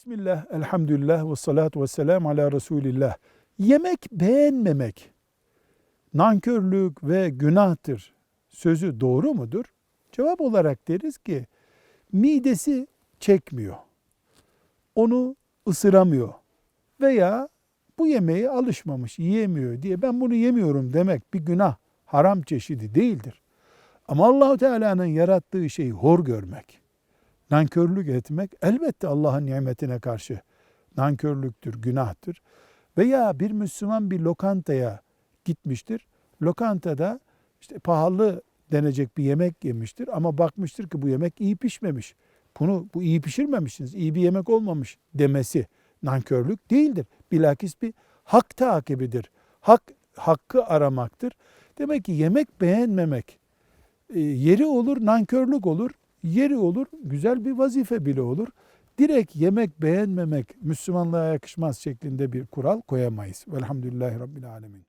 Bismillah, elhamdülillah ve salatu ve selamu ala Resulillah. Yemek beğenmemek nankörlük ve günahtır sözü doğru mudur? Cevap olarak deriz ki midesi çekmiyor. Onu ısıramıyor. Veya bu yemeğe alışmamış, yiyemiyor diye ben bunu yemiyorum demek bir günah, haram çeşidi değildir. Ama Allahu Teala'nın yarattığı şeyi hor görmek, nankörlük etmek elbette Allah'ın nimetine karşı nankörlüktür, günahtır. Veya bir Müslüman bir lokantaya gitmiştir. Lokantada işte pahalı denecek bir yemek yemiştir ama bakmıştır ki bu yemek iyi pişmemiş. Bunu bu iyi pişirmemişsiniz, iyi bir yemek olmamış demesi nankörlük değildir. Bilakis bir hak takibidir. Hak hakkı aramaktır. Demek ki yemek beğenmemek e, yeri olur nankörlük olur, yeri olur güzel bir vazife bile olur. Direkt yemek beğenmemek Müslümanlığa yakışmaz şeklinde bir kural koyamayız. Velhamdülillahi Rabbil Alemin.